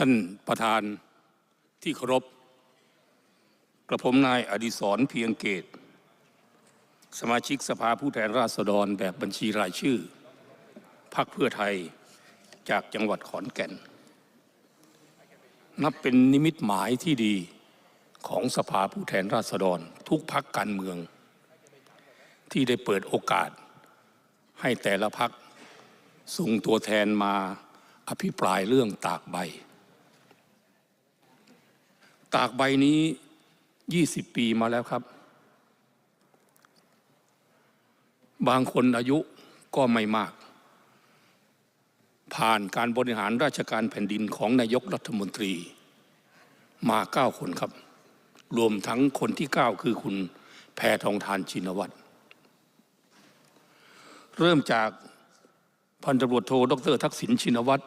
ท่านประธานที่เคารพกระผมนายอดิศรเพียงเกต สมาชิกสภาผู้แทนราษฎรแบบบัญชีรายชื่อพรรคเพื่อไทยจากจังหวัดขอนแก่น นับเป็นนิมิตหมายที่ดีของสภาผู้แทนราษฎรทุกพักการเมือง ที่ได้เปิดโอกาส ให้แต่ละพักส่งตัวแทนมาอภิปรายเรื่องตากใบ ตากใบนี้20ปีมาแล้วครับ บางคนอายุก็ไม่มาก ผ่านการบริหารราชการแผ่นดินของนายกรัฐมนตรี มาเก้าคนครับ รวมทั้งคนที่เก้าคือคุณแพทองทานชินวัตร เริ่มจากพันตำรวจโทดรทักษิณชินวัตร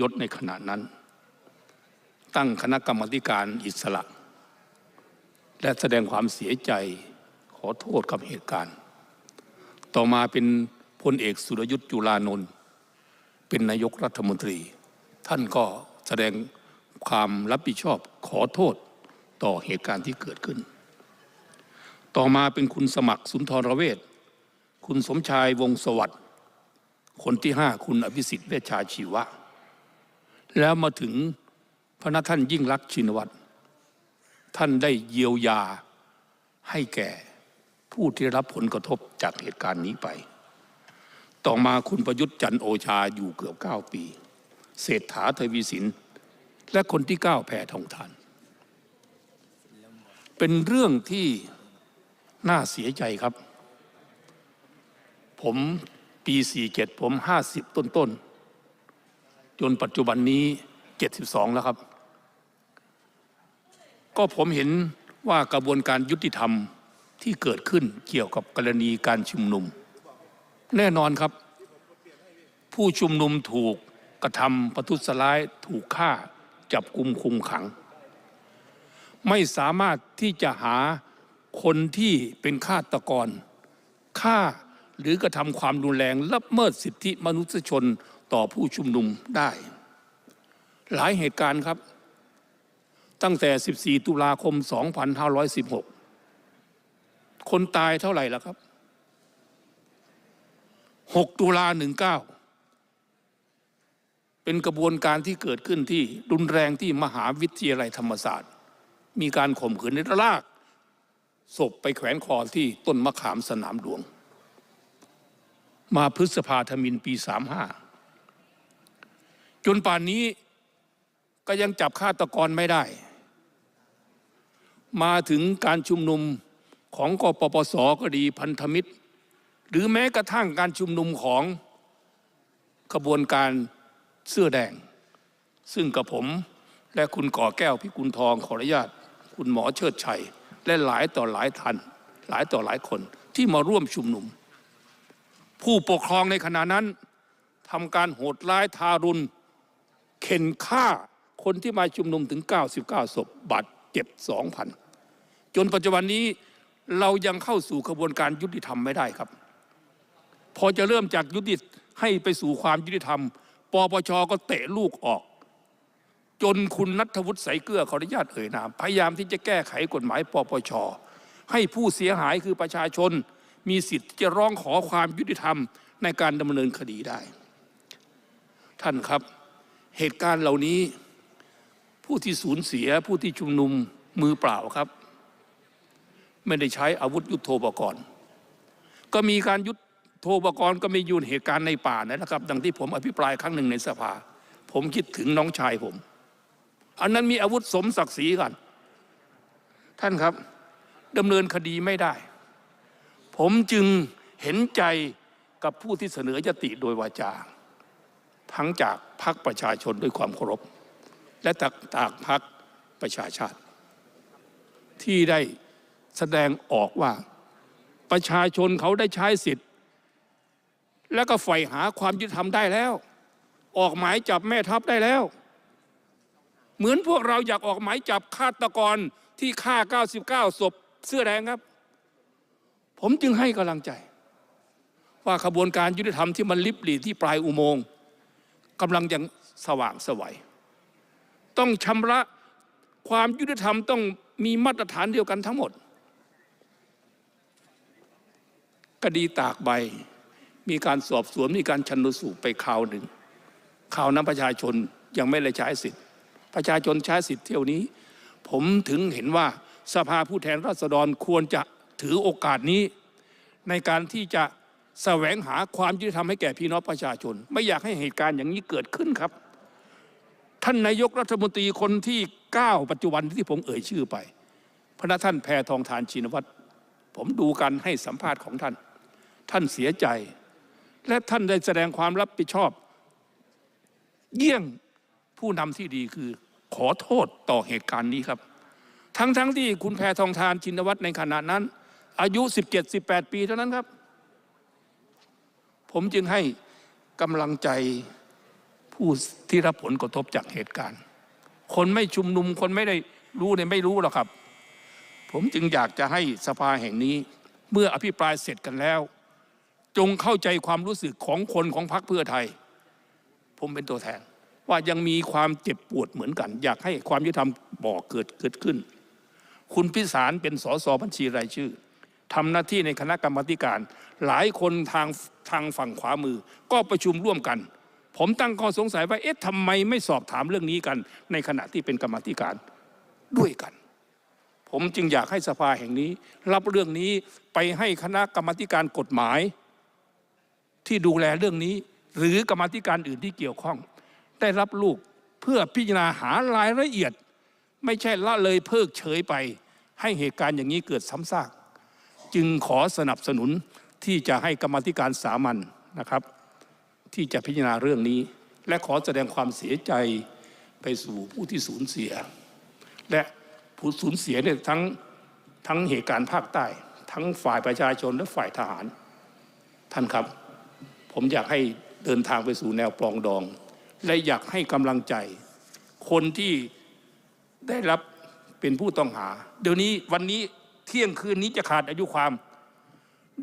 ยศในขณะนั้น ตั้งคณะกรรมการอิสระ และแสดงความเสียใจขอโทษกับเหตุการณ์ ต่อมาเป็นพลเอกสุรยุทธ์จุลานนท์เป็นนายกรัฐมนตรี ท่านก็แสดงความรับผิดชอบขอโทษต่อเหตุการณ์ที่เกิดขึ้น ต่อมาเป็นคุณสมัครสุนทรเวชคุณสมชายวงศสวัสดิ์ คนที่ห้าคุณอภิสิทธิ์เวชชาชีวะ แล้วมาถึง พระนัท่านยิ่งรักชินวัตรท่านได้เยียวยาให้แก่ผู้ที่รับผลกระทบจากเหตุการณ์นี้ไป ต่อมาคุณประยุทธ์จันโอชาอยู่เกือบเก้าปี เศรษฐาทวีสิน และคนที่เก้าแพทองทาน เป็นเรื่องที่น่าเสียใจครับ ผมปี 47 ผม 50 ต้นๆ จนปัจจุบันนี้ 72 แล้วครับ ก็ผมเห็นว่ากระบวนการยุติธรรมที่เกิดขึ้นเกี่ยวกับกรณีการชุมนุม แน่นอนครับ ผู้ชุมนุมถูกกระทำประทุษร้ายถูกฆ่าจับกุมคุมขัง ไม่สามารถที่จะหาคนที่เป็นฆาตกรฆ่าหรือกระทำความรุนแรงละเมิดสิทธิมนุษยชนต่อผู้ชุมนุมได้ หลายเหตุการณ์ครับ ตั้งแต่ 14 ตุลาคม 2516 คนตายเท่าไหร่แล้วครับ 6 ตุลา 19 เป็นกระบวนการที่เกิดขึ้นที่รุนแรงที่มหาวิทยาลัยธรรมศาสตร์ มีการข่มขืนในลากศพไปแขวนคอที่ต้นมะขามสนามหลวง มาพฤษภาธมินปีสามห้าจนป่านนี้ ก็ยังจับฆาตกรไม่ได้ มาถึงการชุมนุมของกปปสก็ดีพันธมิตร หรือแม้กระทั่งการชุมนุมของขบวนการเสื้อแดง ซึ่งกับผมและคุณก่อแก้วพิกุลทองขออนุญาต คุณหมอเชิดชัย และหลายต่อหลายท่านหลายต่อหลายคนที่มาร่วมชุมนุม ผู้ปกครองในขณะนั้นทำการโหดร้ายทารุณเข็นฆ่า คนที่มาชุมนุมถึง 99 ศพบาดเจ็บ 2,000 จนปัจจุบันนี้เรายังเข้าสู่กระบวนการยุติธรรมไม่ได้ครับ พอจะเริ่มจากยุติให้ไปสู่ความยุติธรรมปปชก็เตะลูกออก จนคุณนัทวุฒิใสเกลือขออนุญาตเอ่ยนามพยายามที่จะแก้ไขกฎหมายปปชให้ผู้เสียหายคือประชาชน มีสิทธิ์จะร้องขอความยุติธรรมในการดำเนินคดีได้ ท่านครับ เหตุการณ์เหล่านี้ ผู้ที่สูญเสียผู้ที่ชุมนุมมือเปล่าครับ ไม่ได้ใช้อาวุธยุโทโธปกรณ์ ก็มีการยุทโธปกรณ์ก็มียู่เหตุการณ์ในป่านะครับ ดังที่ผมอภิปรายครั้งหนึ่งในสภา ผมคิดถึงน้องชายผม อันนั้นมีอาวุธสมศักดิ์ศรีกันท่านครับดำเนินคดีไม่ได้ ผมจึงเห็นใจกับผู้ที่เสนอยติโดยวาจา ทั้งจากพรรคประชาชนด้วยความเคารพ และจากจากพรรคประชาชาติ ที่ได้แสดงออกว่าประชาชนเขาได้ใช้สิทธิ์ แล้วก็ใฝ่หาความยุติธรรมได้แล้ว ออกหมายจับแม่ทัพได้แล้ว เหมือนพวกเราอยากออกหมายจับฆาตกรที่ฆ่า 99ศพเสื้อแดงครับ ผมจึงให้กำลังใจ ว่าขบวนการยุติธรรมที่มันลิบหลีที่ปลายอุโมงค์กำลังยังสว่างสวัย ต้องชำระความยุติธรรมต้องมีมาตรฐานเดียวกันทั้งหมดคดีตากใบ มีการสอบสวนมีการชันสูตรไปคราวหนึ่งคราวนั้นประชาชนยังไม่ได้ใช้สิทธิ์ ประชาชนใช้สิทธิ์เที่ยวนี้ ผมถึงเห็นว่าสภาผู้แทนราษฎรควรจะถือโอกาสนี้ ในการที่จะแสวงหาความยุติธรรมให้แก่พี่น้องประชาชน ไม่อยากให้เหตุการณ์อย่างนี้เกิดขึ้นครับ ท่านนายกรัฐมนตรีคนที่9ปัจจุบันที่ผมเอ่ยชื่อไป พระท่านแพทองทานชินวัตรผมดูการให้สัมภาษณ์ของท่าน ท่านเสียใจ และท่านได้แสดงความรับผิดชอบ เยี่ยงผู้นำที่ดีคือ ขอโทษต่อเหตุการณ์นี้ครับ ทั้งๆทที่คุณแพทองทานชินวัตรในขณะนั้น อายุ 17-18 ปีเท่านั้นครับ ผมจึงให้กำลังใจ ผู้ที่รับผลกระทบจากเหตุการณ์ คนไม่ชุมนุมคนไม่ได้รู้เนี่ยไม่รู้หรอกครับ ผมจึงอยากจะให้สภาแห่งนี้ เมื่ออภิปรายเสร็จกันแล้ว จงเข้าใจความรู้สึกของคนของพรรคเพื่อไทย ผมเป็นตัวแทน ว่ายังมีความเจ็บปวดเหมือนกัน อยากให้ความยุติธรรมบอเกิดเกิดขึ้น คุณพิสารเป็นสสบัญชีรายชื่อทำหน้าที่ในคณะกรรมาธิการ หลายคนทางทางฝั่งขวามือ ก็ประชุมร่วมกัน ผมตั้งข้อสงสัยว่าเอ๊ะทำไมไม่สอบถามเรื่องนี้กัน ในขณะที่เป็นกรรมธิการด้วยกัน ผมจึงอยากให้สภาแห่งนี้ รับเรื่องนี้ไปให้คณะกรรมธิการกฎหมาย ที่ดูแลเรื่องนี้ หรือกรรมธิการอื่นที่เกี่ยวข้อง ได้รับลูกเพื่อพิจารณาหารายละเอียด ไม่ใช่ละเลยเพิกเฉยไป ให้เหตุการณ์อย่างนี้เกิดซ้ำซากจึงขอสนับสนุนที่จะให้กรรมธิการสามัญนะครับ ที่จะพิจารณาเรื่องนี้ และขอแสดงความเสียใจไปสู่ผู้ที่สูญเสีย และผู้สูญเสียเนี่ยทั้งทั้งเหตุการณ์ภาคใต้ ทั้งฝ่ายประชาชนและฝ่ายทหาร ท่านครับ ผมอยากให้เดินทางไปสู่แนวปลองดอง และอยากให้กำลังใจ คนที่ได้รับเป็นผู้ต้องหา เดี๋ยวนี้วันนี้เที่ยงคืนนี้จะขาดอายุความ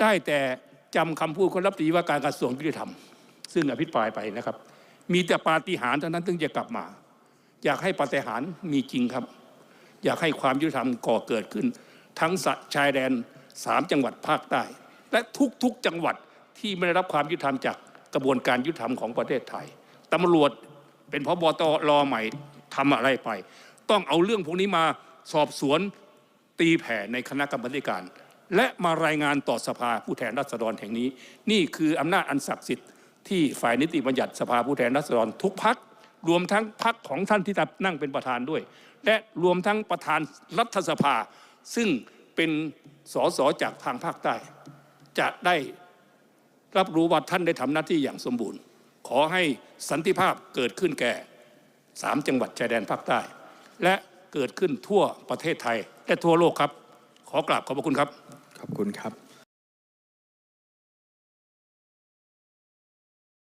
ได้แต่จำคำพูดคนรับตีว่าการกระทรวงยุติธรรม ซึ่งอภิปรายไปนะครับ มีแต่ปาฏิหาริย์เท่านั้นถึงจะกลับมา อยากให้ปาฏิหาริย์มีจริงครับ อยากให้ความยุติธรรมก่อเกิดขึ้น ทั้งสะชายแดนสามจังหวัดภาคใต้ และทุกๆจังหวัดที่ไม่ได้รับความยุติธรรมจากกระบวนการยุติธรรมของประเทศไทยตำรวจเป็นพบตรใหม่ทำอะไรไป ต้องเอาเรื่องพวกนี้มาสอบสวนตีแผ่ในคณะกรรมการ และมารายงานต่อสภาผู้แทนราษฎรแห่งนี้ นี่คืออำนาจอันศักดิ์สิทธิ์ ที่ฝ่ายนิติบัญญัติสภาผู้แทนราษฎรทุกพักรวมทั้งพักของท่านที่นั่งเป็นประธานด้วย และรวมทั้งประธานรัฐสภา ซึ่งเป็นสสจากทางภาคใต้ จะได้รับรู้ว่าท่านได้ทำหน้าที่อย่างสมบูรณ์ ขอให้สันติภาพเกิดขึ้นแก่สามจังหวัดชายแดนภาคใต้ และเกิดขึ้นทั่วประเทศไทยและทั่วโลกครับ ขอกราบขอบพระคุณครับ ขอบคุณครับ